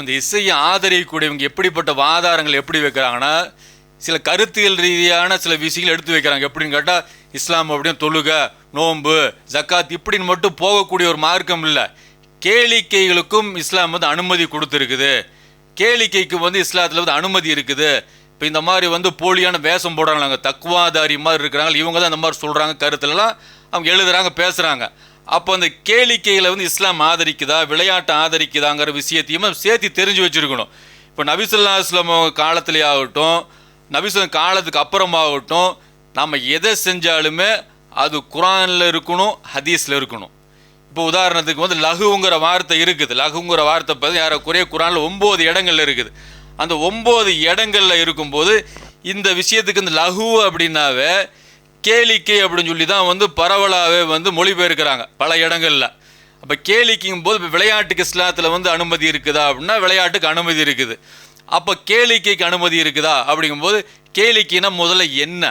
இந்த இசையை ஆதரிக்கக்கூடியவங்க எப்படிப்பட்ட வாதாரங்கள் எப்படி வைக்கிறாங்கன்னா சில கருத்தியல் ரீதியான சில விஷயங்கள் எடுத்து வைக்கிறாங்க. எப்படின்னு கேட்டால் இஸ்லாம் அப்படின்னு தொழுக நோன்பு ஜக்காத் இப்படின்னு மட்டும் போகக்கூடிய ஒரு மார்க்கம் இல்லை. கேளிக்கைகளுக்கும் இஸ்லாம் வந்து அனுமதி கொடுத்துருக்குது. கேளிக்கைக்கு வந்து இஸ்லாத்தில் வந்து அனுமதி இருக்குது. இப்போ இந்த மாதிரி வந்து போலியான வேஷம் போடுறாங்க தக்குவாதாரி மாதிரி இருக்கிறாங்க. இவங்க தான் இந்த மாதிரி சொல்கிறாங்க கருத்துலலாம். அவங்க எழுதுகிறாங்க பேசுகிறாங்க அப்போ அந்த கேளிக்கையில் வந்து இஸ்லாம் ஆதரிக்குதா விளையாட்டை ஆதரிக்குதாங்கிற விஷயத்தையும் சேர்த்து தெரிஞ்சு வச்சுருக்கணும். இப்போ நபிசுல்லா இஸ்லாம் காலத்திலே ஆகட்டும் நபிசுல்லம் காலத்துக்கு அப்புறமாகட்டும் நம்ம எதை செஞ்சாலுமே அது குரானில் இருக்கணும் ஹதீஸில் இருக்கணும். இப்போ உதாரணத்துக்கு வந்து லகுங்கிற வார்த்தை இருக்குது. லகுங்கிற வார்த்தை பார்த்து யாரோ குறைய குரானில் ஒம்பது இடங்கள்ல இருக்குது. அந்த ஒம்பது இடங்களில் இருக்கும்போது இந்த விஷயத்துக்கு இந்த லகு அப்படின்னாவே கேளிக்கை அப்படின்னு சொல்லி தான் வந்து பரவலாகவே வந்து மொழிபெயர்க்கிறாங்க பல இடங்களில். அப்போ கேளிக்கைங்கும் போது இப்போ விளையாட்டுக்கு இஸ்லாத்தில் வந்து அனுமதி இருக்குதா அப்படின்னா விளையாட்டுக்கு அனுமதி இருக்குது. அப்போ கேளிக்கைக்கு அனுமதி இருக்குதா அப்படிங்கும்போது கேளிக்கைனா முதல்ல என்ன?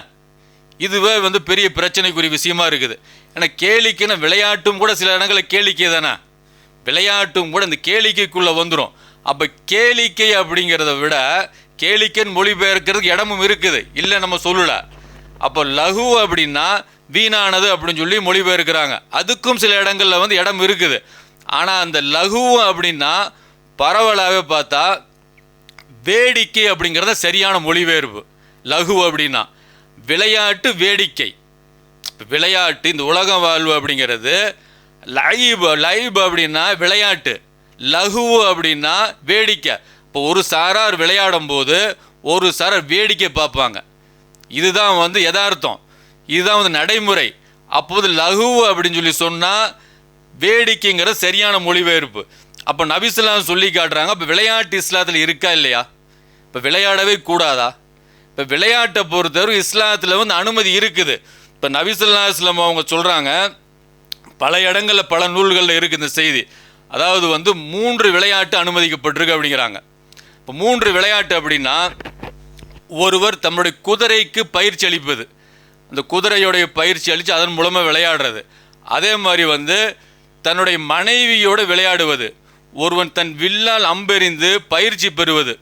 இதுவே வந்து பெரிய பிரச்சனைக்குரிய விஷயமா இருக்குது. ஏன்னா கேளிக்கைன்னா விளையாட்டும் கூட சில இடங்களில் கேளிக்கை தானே. விளையாட்டும் கூட இந்த கேளிக்கைக்குள்ளே வந்துடும் அப்போ கேளிக்கை அப்படிங்கிறத விட கேளிக்கைன்னு மொழிபெயர்க்கிறதுக்கு இடமும் இருக்குது. இல்லை நம்ம சொல்லலை. அப்போ லகு அப்படின்னா வீணானது அப்படின்னு சொல்லி மொழிபெயர்க்கிறாங்க. அதுக்கும் சில இடங்களில் வந்து இடம் இருக்குது. ஆனால் அந்த லகு அப்படின்னா பரவலாகவே பார்த்தா வேடிக்கை அப்படிங்கிறத சரியான மொழிபெயர்ப்பு. லகு அப்படின்னா விளையாட்டு வேடிக்கை. விளையாட்டு இந்த உலக வாழ்வு அப்படிங்கிறது லைவ் லைவ் அப்படின்னா விளையாட்டு. லகு அப்படின்னா வேடிக்கை. இப்போ ஒரு சாரார் விளையாடும் போது ஒரு சாரார் வேடிக்கை பார்ப்பாங்க. இதுதான் வந்து யதார்த்தம். இதுதான் வந்து நடைமுறை. அப்போது லகு அப்படின்னு சொல்லி சொன்னால் வேடிக்கைங்கிற சரியான மொழிபெயர்ப்பு. அப்போ நபிஸ்லாம் சொல்லி காட்டுறாங்க இப்போ விளையாட்டு இஸ்லாத்தில் இருக்கா இல்லையா? இப்போ விளையாடவே கூடாதா? இப்போ விளையாட்டை பொறுத்தவரை இஸ்லாத்தில் வந்து அனுமதி இருக்குது. இப்போ நபிசுல்லா இஸ்லாம் அவங்க சொல்கிறாங்க பல இடங்களில் பல நூல்களில் இருக்குது இந்த செய்தி. அதாவது வந்து மூன்று விளையாட்டு அனுமதிக்கப்பட்டிருக்கு அப்படிங்கிறாங்க. இப்போ மூன்று விளையாட்டு அப்படின்னா ஒருவர் தம்முடைய குதிரைக்கு பயிற்சி அளிப்பது. அந்த குதிரையோடைய பயிற்சி அளித்து அதன் மூலமாக விளையாடுறது. அதே மாதிரி வந்து தன்னுடைய மனைவியோடு விளையாடுவது. ஒருவன் தன் வில்லால் அம்பெறிந்து பயிற்சி பெறுவது.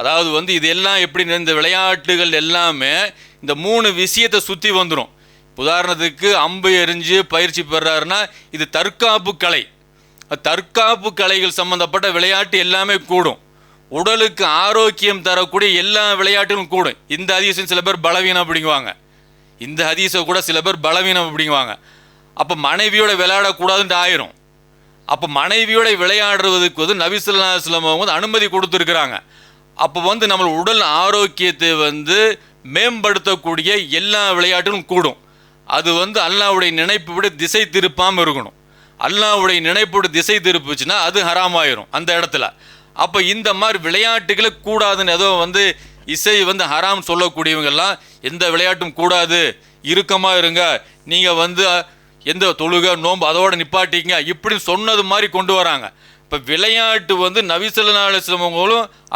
அதாவது வந்து இது எல்லாம் எப்படி இந்த விளையாட்டுகள் எல்லாமே இந்த மூணு விஷயத்தை சுற்றி வந்துடும் உதாரணத்துக்கு அம்பு எரிஞ்சு பயிற்சி பெறாருன்னா இது தற்காப்பு கலை. தற்காப்பு கலைகள் சம்பந்தப்பட்ட விளையாட்டு எல்லாமே கூடும். உடலுக்கு ஆரோக்கியம் தரக்கூடிய எல்லா விளையாட்டுகளும் கூடும் இந்த ஹதீஸும் சில பேர் பலவீனம் அப்படிங்குவாங்க. இந்த ஹதீஸை கூட சில பேர் பலவீனம் அப்படிங்குவாங்க. அப்போ மனைவியோட விளையாடக்கூடாதுன்ட்டு ஆயிரும். அப்போ மனைவியோட விளையாடுறதுக்கு வந்து நபிசுல்லா இஸ்லாம் அவங்க வந்து அனுமதி கொடுத்துருக்குறாங்க. அப்போ வந்து நம்ம உடல் ஆரோக்கியத்தை வந்து மேம்படுத்தக்கூடிய எல்லா விளையாட்டுகளும் கூடும். அது வந்து அல்லாவுடைய நினைப்பு விட திசை திருப்பாமல் இருக்கணும். அல்லாவுடைய நினைப்போட திசை திருப்புச்சுன்னா அது ஹராமாயிரும் அந்த இடத்துல. அப்போ இந்த மாதிரி விளையாட்டுகளை கூடாதுன்னு ஏதோ வந்து இசை வந்து ஹராம் சொல்லக்கூடியவங்கெல்லாம் எந்த விளையாட்டும் கூடாது. இறுக்கமாக இருங்க. நீங்கள் வந்து எந்த தொழுக நோன்பு அதோட நிப்பாட்டிங்க இப்படின்னு சொன்னது மாதிரி கொண்டு வராங்க. இப்போ விளையாட்டு வந்து நபிசல்லா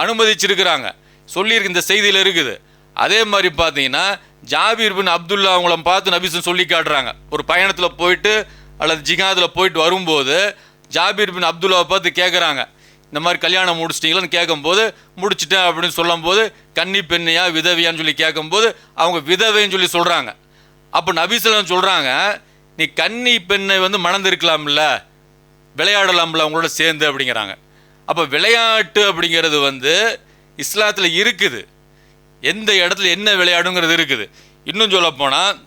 அனுமதிச்சிருக்கிறாங்க. சொல்லியிருக்கு இந்த செய்தியில் இருக்குது. அதே மாதிரி பார்த்தீங்கன்னா ஜாபீர் பின் அப்துல்லா அவங்கள பார்த்து நபிசன் சொல்லி காட்டுறாங்க. ஒரு பயணத்தில் போயிட்டு அல்லது ஜிகாதில் போயிட்டு வரும்போது ஜாபீர் பின் அப்துல்லாவை பார்த்து கேட்குறாங்க இந்த மாதிரி கல்யாணம் முடிச்சிட்டிங்களான்னு கேட்கும்போது முடிச்சிட்டேன் அப்படின்னு சொல்லும்போது கன்னி பெண்ணையா விதவியான்னு சொல்லி கேட்கும்போது அவங்க விதவைன்னு சொல்லி சொல்கிறாங்க அப்போ நபிசலம் சொல்கிறாங்க நீ கன்னி பெண்ணை வந்து மணந்திருக்கலாம்ல விளையாடலாம்ல அவங்களோட சேர்ந்து அப்படிங்கிறாங்க. அப்போ விளையாட்டு அப்படிங்கிறது வந்து இஸ்லாத்தில் இருக்குது. எந்த இடத்துல என்ன விளையாடுங்கிறது இருக்குது. இன்னும் சொல்லப்போனால்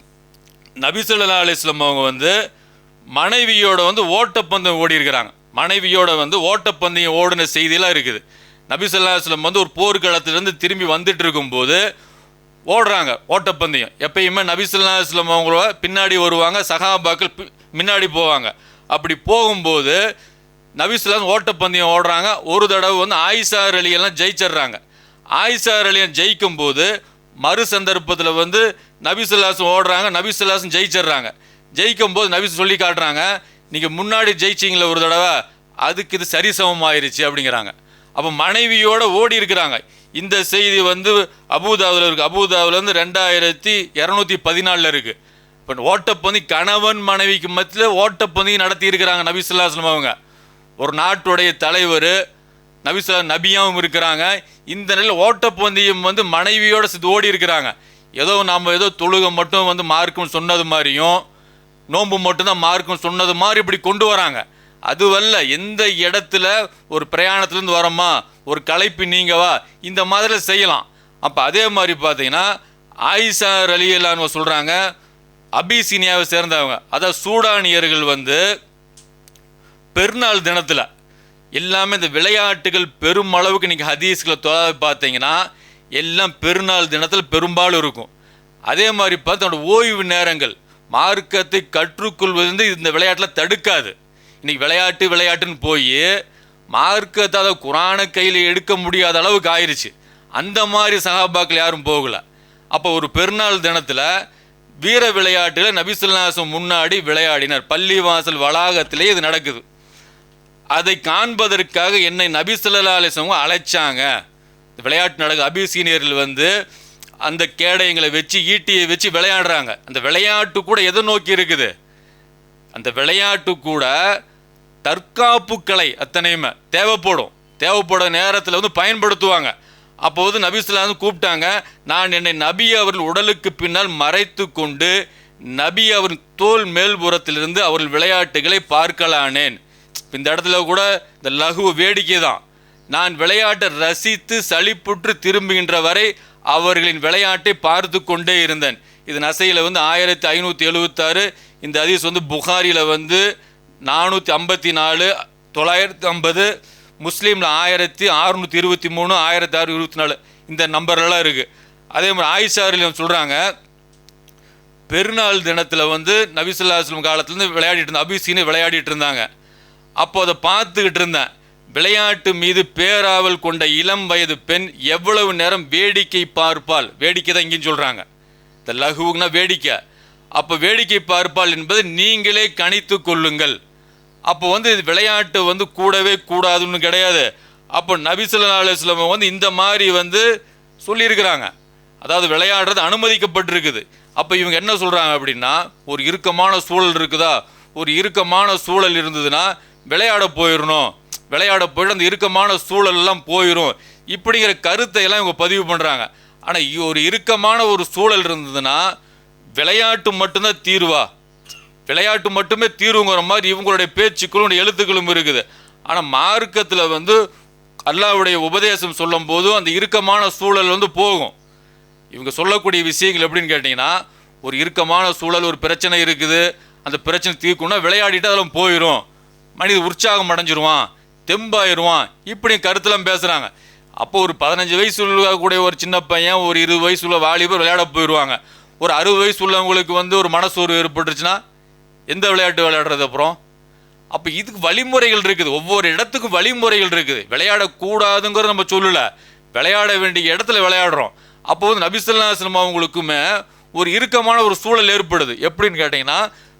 நபிசுல்லா அலிஸ்லம் அவங்க வந்து மனைவியோட வந்து ஓட்டப்பந்தம் ஓடி இருக்கிறாங்க மனைவியோட வந்து ஓட்டப்பந்தயம் ஓடின செய்தியெல்லாம் இருக்குது. நபிசல்லாஸ்லம் வந்து ஒரு போர்க்களத்திலேருந்து திரும்பி வந்துட்டு இருக்கும்போது ஓடுறாங்க ஓட்டப்பந்தயம். எப்பயுமே நபிசல்லாஸ்லம் அவங்கள பின்னாடி வருவாங்க சகாபாக்கள் முன்னாடி போவாங்க. அப்படி போகும்போது நபிசுலாம் ஓட்டப்பந்தயம் ஓடுறாங்க ஒரு தடவை வந்து ஆயிஷார் அலியெல்லாம் ஜெயிச்சிடுறாங்க. ஆயிஷார் அலியன் ஜெயிக்கும் போது மறு சந்தர்ப்பத்தில் வந்து நபிசுல்லாசம் ஓடுறாங்க நபிசுல்லாசம் ஜெயிச்சிடுறாங்க. ஜெயிக்கும் போது நபிசு சொல்லி காட்டுறாங்க நீங்கள் முன்னாடி ஜெயிச்சிங்கள ஒரு தடவை அதுக்கு இது சரிசமம் ஆயிடுச்சு அப்படிங்கிறாங்க. அப்போ மனைவியோட ஓடி இருக்கிறாங்க. இந்த செய்தி வந்து அபுதாவில் இருக்குது அபுதாவில் வந்து ரெண்டாயிரத்தி இரநூத்தி பதினாலில் இருக்குது இப்போ ஓட்டப்பந்தி கணவன் மனைவிக்கு மத்தியில் ஓட்டப்பந்தி நடத்தி இருக்கிறாங்க நபிசுல்லாஸ்லம் அவங்க. ஒரு நாட்டுடைய தலைவர் நபிசுல்லா நபியாவும் இருக்கிறாங்க. இந்த நிலையில் ஓட்டப்பந்தயம் வந்து மனைவியோட சேர்த்து ஓடி இருக்கிறாங்க. ஏதோ நம்ம ஏதோ தொழுகை மட்டும் வந்து மார்க்குன்னு சொன்னது மாதிரியும் நோன்பு மட்டும்தான் மார்க்கும் சொன்னது மாதிரி இப்படி கொண்டு வராங்க. அதுவல்ல எந்த இடத்துல ஒரு பிரயாணத்துலேருந்து வரோமா ஒரு களைப்பு நீங்கவா இந்த மாதிரி செய்யலாம். அப்போ அதே மாதிரி பார்த்தீங்கன்னா ஆயிஷா ரலியல்லான்னு சொல்கிறாங்க அபிசீனியாவை சேர்ந்தவங்க. அதாவது சூடானியர்கள் வந்து பெருநாள் தினத்தில் எல்லாமே இந்த விளையாட்டுகள் பெருமளவுக்கு இன்றைக்கி ஹதீஸ்களை தொலை பார்த்தீங்கன்னா எல்லாம் பெருநாள் தினத்தில் பெரும்பாலும் இருக்கும். அதே மாதிரி பார்த்தோட ஓய்வு நேரங்கள் மார்க்கத்தை கற்றுக்கொள்வது வந்து இந்த விளையாட்டில் தடுக்காது. இன்றைக்கி விளையாட்டு விளையாட்டுன்னு போய் மார்க்கத்தை அதை குரானை கையில் எடுக்க முடியாத அளவுக்கு ஆயிடுச்சு அந்த மாதிரி சகாபாக்கள் யாரும் போகலை. அப்போ ஒரு பெருநாள் தினத்தில் வீர விளையாட்டில் நபிசுல்லாசம் முன்னாடி விளையாடினார். பள்ளிவாசல் வளாகத்திலே இது நடக்குது. அதை காண்பதற்காக என்னை நபி அழைச்சாங்க. இந்த விளையாட்டு நடக்கு அபிசீனியரில் வந்து அந்த கேடயங்களை வச்சு ஈட்டியை வச்சு விளையாடுறாங்க. அந்த விளையாட்டு கூட எதை நோக்கி இருக்குது? அந்த விளையாட்டு கூட தற்காப்பு கலை அத்தனையுமே. தேவைப்படும். தேவைப்பட நேரத்தில் வந்து பயன்படுத்துவாங்க. அப்போ வந்து நபிஸ்லாம் வந்து கூப்பிட்டாங்க நான் என்னை நபி அவர்கள் உடலுக்கு பின்னால் மறைத்து கொண்டு நபி அவரின் தோல் மேல்புறத்திலிருந்து அவர்கள் விளையாட்டுகளை பார்க்கலானேன். இந்த இடத்துல கூட இந்த லகு வேடிக்கை தான் நான் விளையாட்டை ரசித்து சளிப்புற்று திரும்புகின்ற வரை அவர்களின் விளையாட்டை பார்த்து கொண்டே இருந்தேன். இது நசையில் வந்து ஆயிரத்தி ஐநூற்றி எழுபத்தாறு இந்த அதிஸ் வந்து புகாரியில் வந்து நானூற்றி ஐம்பத்தி நாலு தொள்ளாயிரத்தி ஐம்பது முஸ்லீமில் ஆயிரத்தி அறுநூற்றி இருபத்தி மூணு ஆயிரத்தி அறுநூறு இருபத்தி நாலு. இந்த நம்பர்லாம் இருக்குது அதே மாதிரி ஆயிஷாரில் சொல்கிறாங்க பெருநாள் தினத்தில் வந்து நபிசுல்லாஸ்லம் காலத்துலேருந்து விளையாடிட்டு இருந்தேன் அபிசீனு விளையாடிட்டு இருந்தாங்க. அப்போ அதை பார்த்துக்கிட்டு இருந்தேன். விளையாட்டு மீது பேராவல் கொண்ட இளம் வயது பெண் எவ்வளவு நேரம் வேடிக்கை பார்ப்பாள்? வேடிக்கை தான் இங்கேயும் சொல்கிறாங்க இந்த லகுவுக்குனா வேடிக்கை. அப்போ வேடிக்கை பார்ப்பாள் என்பதை நீங்களே கணித்து கொள்ளுங்கள். அப்போ வந்து இது விளையாட்டு வந்து கூடவே கூடாதுன்னு கிடையாது. அப்போ நபிசுல்லா அலுவலம் வந்து இந்த மாதிரி வந்து சொல்லியிருக்கிறாங்க. அதாவது விளையாடுறது அனுமதிக்கப்பட்டிருக்குது. அப்போ இவங்க என்ன சொல்கிறாங்க அப்படின்னா ஒரு இறுக்கமான சூழல் இருக்குதா? ஒரு இறுக்கமான சூழல் இருந்ததுன்னா விளையாட போயிடணும். விளையாட போயிட்டு அந்த இறுக்கமான சூழலெல்லாம் போயிடும் இப்படிங்கிற கருத்தை எல்லாம் இவங்க பதிவு பண்ணுறாங்க ஆனால் ஒரு இறுக்கமான ஒரு சூழல் இருந்ததுன்னா விளையாட்டு மட்டும்தான் தீர்வா? விளையாட்டு மட்டுமே தீர்வுங்கிற மாதிரி இவங்களுடைய பேச்சுக்களும் எழுத்துக்களும் இருக்குது. ஆனால் மார்க்கத்தில் வந்து அல்லாவுடைய உபதேசம் சொல்லும் போதும் அந்த இறுக்கமான சூழல் வந்து போகும். இவங்க சொல்லக்கூடிய விஷயங்கள் எப்படின்னு கேட்டிங்கன்னா ஒரு இறுக்கமான சூழல் ஒரு பிரச்சனை இருக்குது. அந்த பிரச்சனை தீர்க்கணும்னா விளையாடிட்டு அதெல்லாம் போயிடும் மனித உற்சாகம் அடைஞ்சிருவான். தெம்பாயிருவான். இப்படி கருத்தெல்லாம் பேசுகிறாங்க அப்போ ஒரு பதினஞ்சு வயசு கூடிய ஒரு சின்ன பையன் ஒரு இருபது வயசு உள்ள வாலிபர் விளையாட போயிடுவாங்க ஒரு அறுபது வயசு உள்ளவங்களுக்கு வந்து ஒரு மனசோர்வு ஏற்பட்டுருச்சுன்னா எந்த விளையாட்டு விளையாடுறது அப்புறம்? அப்போ இதுக்கு வழிமுறைகள் இருக்குது. ஒவ்வொரு இடத்துக்கும் வழிமுறைகள் இருக்குது. விளையாடக்கூடாதுங்கிறத நம்ம சொல்லலை. விளையாட வேண்டிய இடத்துல விளையாடுறோம். அப்போ வந்து நபிசல்லாஸ்லம் அவங்களுக்குமே ஒரு இறுக்கமான ஒரு சூழல் ஏற்படுது. எப்படின்னு கேட்டிங்கன்னா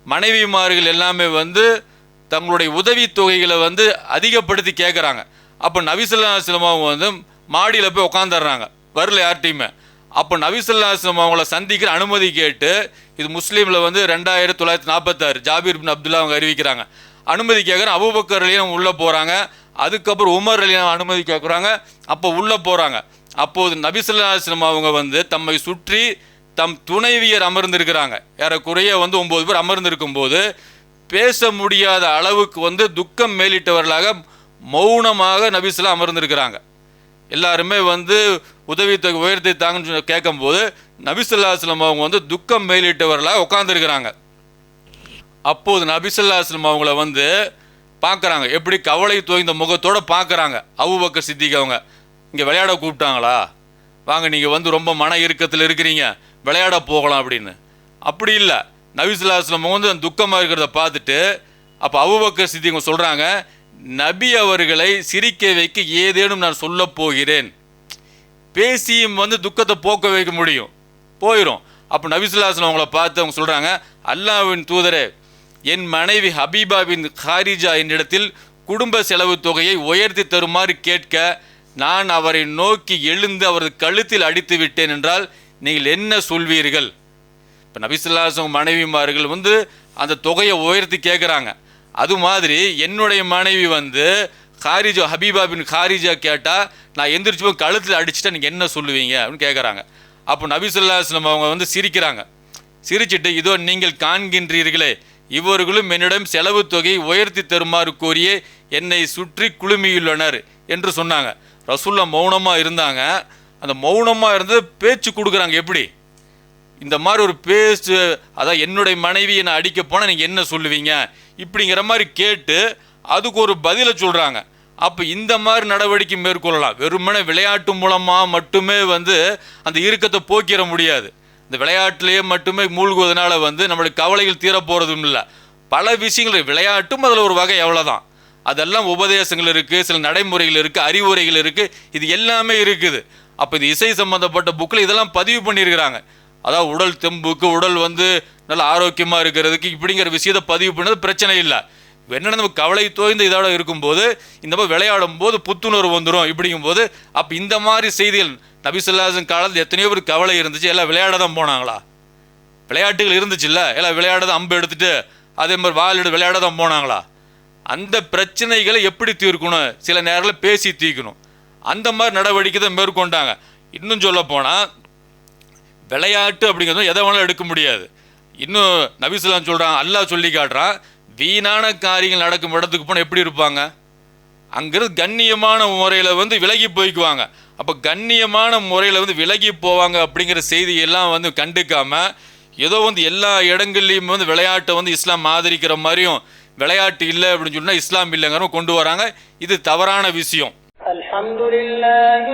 மனைவிமார்கள் எல்லாமே வந்து தங்களுடைய உதவி தொகைகளை வந்து அதிகப்படுத்தி கேட்குறாங்க அப்போ நபிசுல்லாஸ்லம் அவங்க வந்து மாடியில் போய் உட்காந்துடுறாங்க வரல யார்ட்டையுமே அப்போ நபிசுல்லாஸ்லம் அவங்கள சந்திக்கிற அனுமதி கேட்டு இது முஸ்லீமில் வந்து ரெண்டாயிரத்தி தொள்ளாயிரத்தி நாற்பத்தாறு ஜாபீர் பின் அப்துல்லா அவங்க அறிவிக்கிறாங்க. அனுமதி கேட்குறாங்க அபுபக்கர் அலியும் உள்ளே போகிறாங்க அதுக்கப்புறம் உமர் அலியும் அனுமதி கேட்குறாங்க அப்போ உள்ளே போகிறாங்க அப்போது நபிசுல்லாஸ்லம் அவங்க வந்து தம்மை சுற்றி தம் துணைவியர் அமர்ந்திருக்கிறாங்க. ஏறக்குறைய வந்து ஒம்பது பேர் அமர்ந்திருக்கும் போது பேச முடியாத அளவுக்கு வந்து துக்கம் மேலிட்டவர்களாக மௌனமாக நபிஸ்லாம் அமர்ந்திருக்கிறாங்க. எல்லாருமே வந்து உதவித்தொகை உயர்த்தி தாங்கன்னு சொல்லி கேட்கும்போது நபிசுல்லாஸ்லம் அவங்க வந்து துக்கம் மேலிட்டவர்களாக உட்காந்துருக்கிறாங்க அப்போது நபிசுல்லாஸ்லம் அவங்கள வந்து பார்க்குறாங்க. எப்படி கவலை தோய்ந்த முகத்தோடு பார்க்குறாங்க. அவுபக்க சித்திக்கு அவங்க இங்கே விளையாட கூப்பிட்டாங்களா? வாங்க நீங்கள் வந்து ரொம்ப மன இறுக்கத்தில் இருக்கிறீங்க. விளையாட போகலாம் அப்படின்னு. அப்படி இல்லை. நபிசுல்லாஸ்லம் வந்து அந்த துக்கமாக இருக்கிறத பார்த்துட்டு அப்போ அவுபக்கர் சித்திங்க சொல்கிறாங்க நபி அவர்களை சிரிக்க வைக்க ஏதேனும் நான் சொல்ல போகிறேன். பேசியும் வந்து துக்கத்தை போக்க வைக்க முடியும். போயிடும் அப்போ நபிசுல்லாஸ்லம் அவங்கள பார்த்து அவங்க சொல்கிறாங்க அல்லாவின் தூதரே என் மனைவி ஹபீபாவின் ஹாரிஜா என்னிடத்தில் குடும்ப செலவு தொகையை உயர்த்தி தருமாறு கேட்க நான் அவரை நோக்கி எழுந்து அவரது கழுத்தில் அடித்து விட்டேன் என்றால் நீங்கள் என்ன சொல்வீர்கள்? இப்போ நபிசுல்லாசம் மனைவிமார்கள் வந்து அந்த தொகையை உயர்த்தி கேட்குறாங்க அது மாதிரி என்னுடைய மனைவி வந்து ஹாரிஜா ஹபீபா பின் ஹாரிஜா கேட்டால் நான் எந்திரிச்சு போய் கழுத்தில் அடிச்சுட்டா நீங்கள் என்ன சொல்லுவீங்க? அப்படின்னு கேட்குறாங்க அப்போ நபிசுல்லாஸ்லம் அவங்க வந்து சிரிக்கிறாங்க. சிரிச்சிட்டு இதோ நீங்கள் காண்கின்றீர்களே இவர்களும் என்னிடம் செலவு தொகை உயர்த்தி தருமாறு கோரியே என்னை சுற்றி குழுமியுள்ளனர் என்று சொன்னாங்க. ரசூல்லா மௌனமாக இருந்தாங்க. அந்த மௌனமாக இருந்து பேச்சு கொடுக்குறாங்க. எப்படி? இந்த மாதிரி ஒரு பேஸ்ட்டு அதான் என்னுடைய மனைவி நான் அடிக்க போனால் நீங்கள் என்ன சொல்லுவீங்க? இப்படிங்கிற மாதிரி கேட்டு அதுக்கு ஒரு பதிலை சொல்கிறாங்க அப்போ இந்த மாதிரி நடவடிக்கை மேற்கொள்ளலாம். வெறுமனே விளையாட்டு மூலமாக மட்டுமே வந்து அந்த இறுக்கத்தை போக்கிட முடியாது. இந்த விளையாட்டிலேயே மட்டுமே மூழ்குவதனால வந்து நம்மளுக்கு கவலைகள் தீரப்போகிறதும் இல்லை. பல விஷயங்கள் விளையாட்டும் அதில் ஒரு வகை எவ்வளோதான் அதெல்லாம் உபதேசங்கள் இருக்குது சில நடைமுறைகள் இருக்குது அறிவுரைகள் இருக்குது இது எல்லாமே இருக்குது. அப்போ இது இசை சம்மந்தப்பட்ட புக்கில் இதெல்லாம் பதிவு பண்ணியிருக்கிறாங்க. அதாவது உடல் தெம்புக்கு உடல் வந்து நல்ல ஆரோக்கியமாக இருக்கிறதுக்கு இப்படிங்கிற விஷயத்தை பதிவு பண்ணது பிரச்சனை இல்லை. என்னென்ன நம்ம கவலை தோய்ந்த இதோட இருக்கும்போது இந்த மாதிரி விளையாடும் போது புத்துணர்வு வந்துடும் இப்படிங்கும்போது அப்போ இந்த மாதிரி செய்திகள் நபிசுல்லாசன் காலத்தில் எத்தனையோ பேர் கவலை இருந்துச்சு எல்லாம் விளையாட தான் போனாங்களா? விளையாட்டுகள் இருந்துச்சுல்ல எல்லாம் விளையாட தான் அம்பு எடுத்துட்டு அதே மாதிரி வால் எடுத்து விளையாட தான் போனாங்களா? அந்த பிரச்சனைகளை எப்படி தீர்க்கணும்? சில நேரங்களில் பேசி தீர்க்கணும். அந்த மாதிரி நடவடிக்கை தான் மேற்கொண்டாங்க. இன்னும் சொல்ல போனால் விளையாட்டு அப்படிங்கிறதும் எதை வேணாலும் எடுக்க முடியாது. இன்னும் நபிசுலாம் சொல்கிறான் அல்லா சொல்லி காட்டுறான் வீணான காரியங்கள் நடக்கும் இடத்துக்கு போனால் எப்படி இருப்பாங்க? அங்கிருந்து கண்ணியமான முறையில் வந்து விலகி போய்க்குவாங்க. அப்போ கண்ணியமான முறையில் வந்து விலகி போவாங்க அப்படிங்கிற செய்தியெல்லாம் வந்து கண்டுக்காமல் ஏதோ வந்து எல்லா இடங்கள்லையும் வந்து விளையாட்டை வந்து இஸ்லாம் ஆதரிக்கிற மாதிரியும் விளையாட்டு இல்லை அப்படின்னு சொன்னால் இஸ்லாம் இல்லைங்கிறவங்க கொண்டு வராங்க. இது தவறான விஷயம். அல்ஹம்துலில்லாஹி